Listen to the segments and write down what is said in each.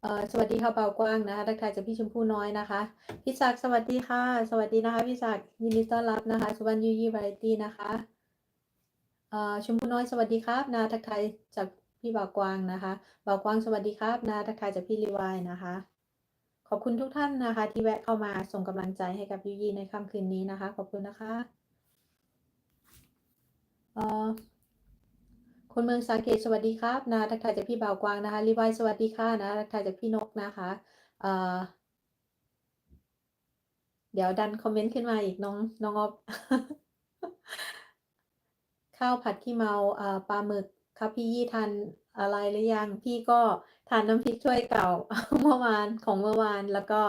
เอ่อสวัสดีค่ะเบากว้างนะคะทักทายจากพี่ชมพู่น้อยนะคะพี่ศักดิ์สวัสดีค่ะ สวัสดีนะคะพี่ศักดิ์ยินดีต้อนรับนะคะสุวรรณยูยี่วาไรตี้นะคะเอ่อชมพู่น้อยสวัสดีครับนะทักทายจากพี่เบากวางนะคะเบากวางสวัสดีครับนะทักทายจากพี่รีวายนะคะ ขอบคุณทุกท่านนะคะ ที่แวะเข้ามาส่งกำลังใจให้กับยูยี่ในค่ำคืนนี้นะคะ ขอบคุณนะคะเอ่อ คนเมืองสาเกตสวัสดีครับนะทักทายจากพี่บ่าวกวางนะคะรีวายสวัสดีค่ะนะทักทายจากพี่นกนะคะเอ่อเดี๋ยวดันคอมเมนต์ขึ้นมาอีกน้องน้องออฟข้าวผัดขี้เมาเอ่อปลาหมึกครับพี่ยี่ทานอะไรหรือยังพี่ก็ทานน้ำพริกถ้วยเก่าเมื่อวานของเมื่อวานแล้วก็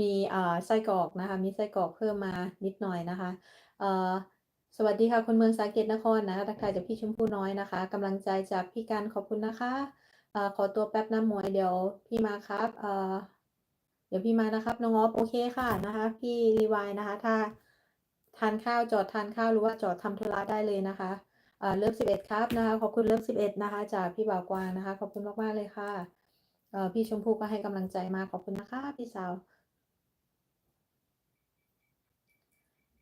มีเอ่อไส้กรอกนะคะ มีไส้กรอกเพิ่มมานิดหน่อยนะคะเอ่อ สวัสดีค่ะคนเมืองสาเกตนครนะคะทักทายจากพี่ชมพู่น้อยนะคะกำลังใจจากพี่การขอบคุณนะคะอขอตัวแป๊บน้ำมวยเดี๋ยวพี่มาครับเดี๋ยวพี่มานะครับน้องออฟโอเคค่ะนะคะ พี่รีวายนะคะ ถ้าทานข้าวจอดทานข้าวหรือว่าจอดทำธุระได้เลยนะคะเลิฟสิบเอ็ดครับนะคะขอบคุณเลิฟสิบเอ็ดนะคะ จากพี่บ่าวกวางนะคะ ขอบคุณมากๆเลยค่ะพี่ชมพู่ก็ให้กำลังใจมาขอบคุณนะคะ พี่สาว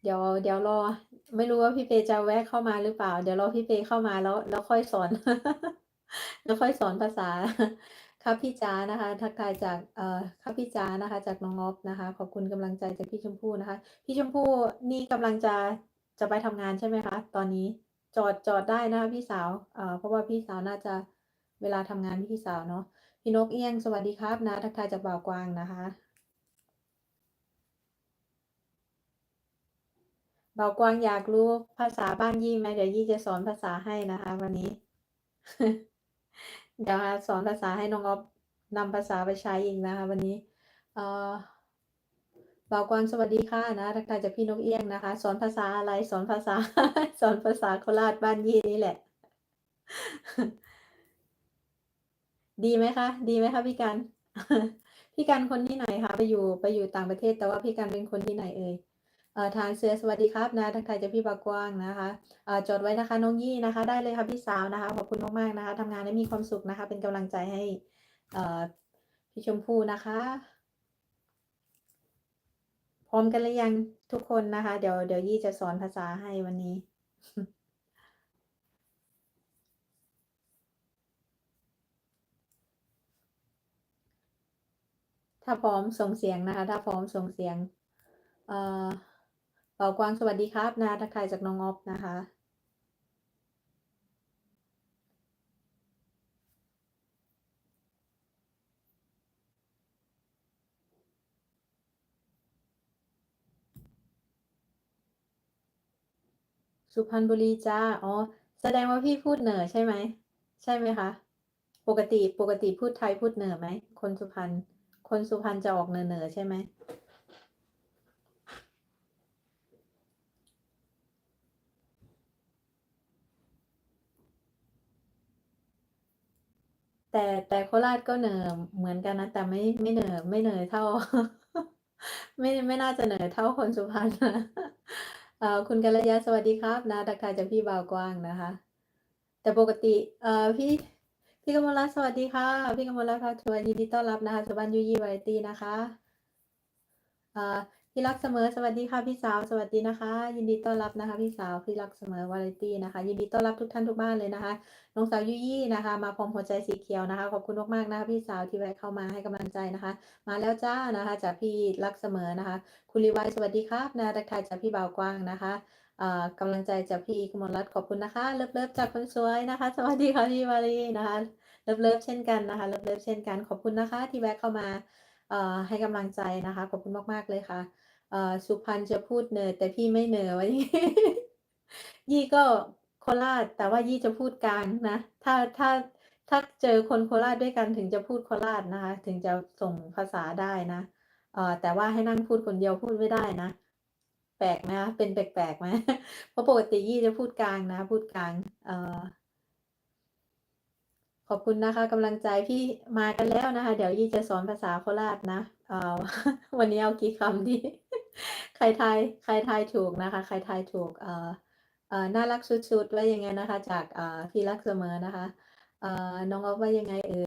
เดี๋ยวเดี๋ยวรอ ไม่รู้ว่าพี่เปจะแวะเข้ามาหรือเปล่า เดี๋ยวรอพี่เปเข้ามาแล้ว แล้วค่อยสอน แล้วค่อยสอนภาษาครับพี่จ๋านะคะ ทักทายจากเอ่อครับพี่จ๋านะคะ จากน้องออฟนะคะ ขอบคุณกำลังใจจากพี่ชมพู่นะคะ พี่ชมพู่นี่กำลังจะจะไปทำงานใช่ไหมคะ ตอนนี้จอดจอดได้นะคะพี่สาวเอ่อเพราะว่าพี่สาวน่าจะเวลาทำงานพี่สาวเนาะพี่นกเอี้ยงสวัสดีครับนะ ทักทายจากบ่าวกวางนะคะ เบากวางอยากรู้ภาษาบ้านยี่ไหมเดี๋ยวยี่จะสอนภาษาให้นะคะ วันนี้ เดี๋ยวสอนภาษาให้น้องอ๊อฟนำภาษาไปใช้อีกนะคะ วันนี้ เอ่อเบากวางสวัสดีค่ะนะทักทายจากพี่นกเอี้ยงนะคะ สอนภาษาอะไรสอนภาษา สอนภาษาโคราชบ้านยี่นี่แหละ ดีไหมคะ ดีไหมคะพี่กัน พี่กันคนที่ไหนคะไปอยู่ไปอยู่ต่างประเทศแต่ว่าพี่กันเป็นคนที่ไหนเอ่ย ทานเสือสวัสดีครับนะทักทายจากพี่บากว้างนะคะเอ่อจดไว้นะคะน้องยี่นะคะ ได้เลยค่ะพี่สาวนะคะ ขอบคุณมากๆนะคะทำงานได้มีความสุขนะคะ เป็นกำลังใจให้พี่ชมพู่นะคะ พร้อมกันหรือยังทุกคนนะคะ เดี๋ยวเดี๋ยวยี่จะสอนภาษาให้วันนี้ถ้าพร้อมส่งเสียงนะคะ ถ้าพร้อมส่งเสียง เอ่อ เป่ากวางสวัสดีครับนะทักทายจากน้องออฟนะคะ สุพรรณบุรีจ้า อ๋อ แสดงว่าพี่พูดเหนือใช่ไหม ใช่ไหมคะ ปกติปกติพูดไทยพูดเหนือไหม คนสุพรรณคนสุพรรณจะออกเหนือเหนือใช่ไหม แต่แต่โคราชก็เหนือเหมือนกันนะ แต่ไม่ไม่เหนือไม่เหนือเท่า ไม่ไม่น่าจะเหนือเท่าคนสุพรรณนะเอ่อคุณกัลยาสวัสดีครับ นะทักทายจากพี่บ่าวกว้างนะคะ แต่ปกติเอ่อพี่พี่กมลรัตน์สวัสดีค่ะ พี่กมลรัตน์พาทัวร์ยินดีต้อนรับนะคะสุวรรณยูยี่วาไรตี้นะคะเอ่อ พี่รักเสมอสวัสดีค่ะพี่สาวสวัสดีนะคะ ยินดีต้อนรับนะคะ พี่สาวพี่รักเสมอวาไรตี้นะคะ ยินดีต้อนรับทุกท่านทุกบ้านเลยนะคะน้องสาวยุยี่นะคะ มาพร้อมหัวใจสีเขียวนะคะขอบคุณมากๆนะคะพี่สาวที่แวะเข้ามาให้กำลังใจนะคะ มาแล้วจ้านะคะ จากพี่รักเสมอนะคะ คุณลีวายสวัสดีครับนะทักทายจากพี่บ่าวกว้างนะคะอ่ากำลังใจจากพี่กมลรัตน์ขอบคุณนะคะ เลิฟเลิฟจากคนสวยนะคะ สวัสดีค่ะพี่วารีนะคะเลิฟเลิฟเช่นกันนะคะเลิฟเลิฟเช่นกันขอบคุณนะคะ ที่แวะเข้ามาให้กำลังใจนะคะ ขอบคุณมากๆเลยค่ะ สุพรรณจะพูดเนอแต่พี่ไม่เนือไว้ยี่ก็โคราช แต่ว่ายี่จะพูดกลางนะ ถ้าถ้าถ้าเจอคนโคราชด้วยกันถึงจะพูดโคราชนะคะ ถึงจะส่งภาษาได้นะเอ่อแต่ว่าให้นั่งพูดคนเดียวพูดไม่ได้นะ แปลกไหมคะเป็นแปลกๆไหมเพราะปกติยี่จะพูดกลางนะ พูดกลาง เอ่อขอบคุณนะคะกำลังใจพี่มากันแล้วนะคะ เดี๋ยวยี่จะสอนภาษาโคราชนะ เออวันนี้เอากี่คำดี ใครทายใครทายถูกนะคะ ใครทายถูกเอ่อเอ่อน่ารักสุดๆว่ายังไงนะคะ จากเอ่อพี่รักเสมอนะคะเอ่อน้องออฟว่ายังไงเอ่ย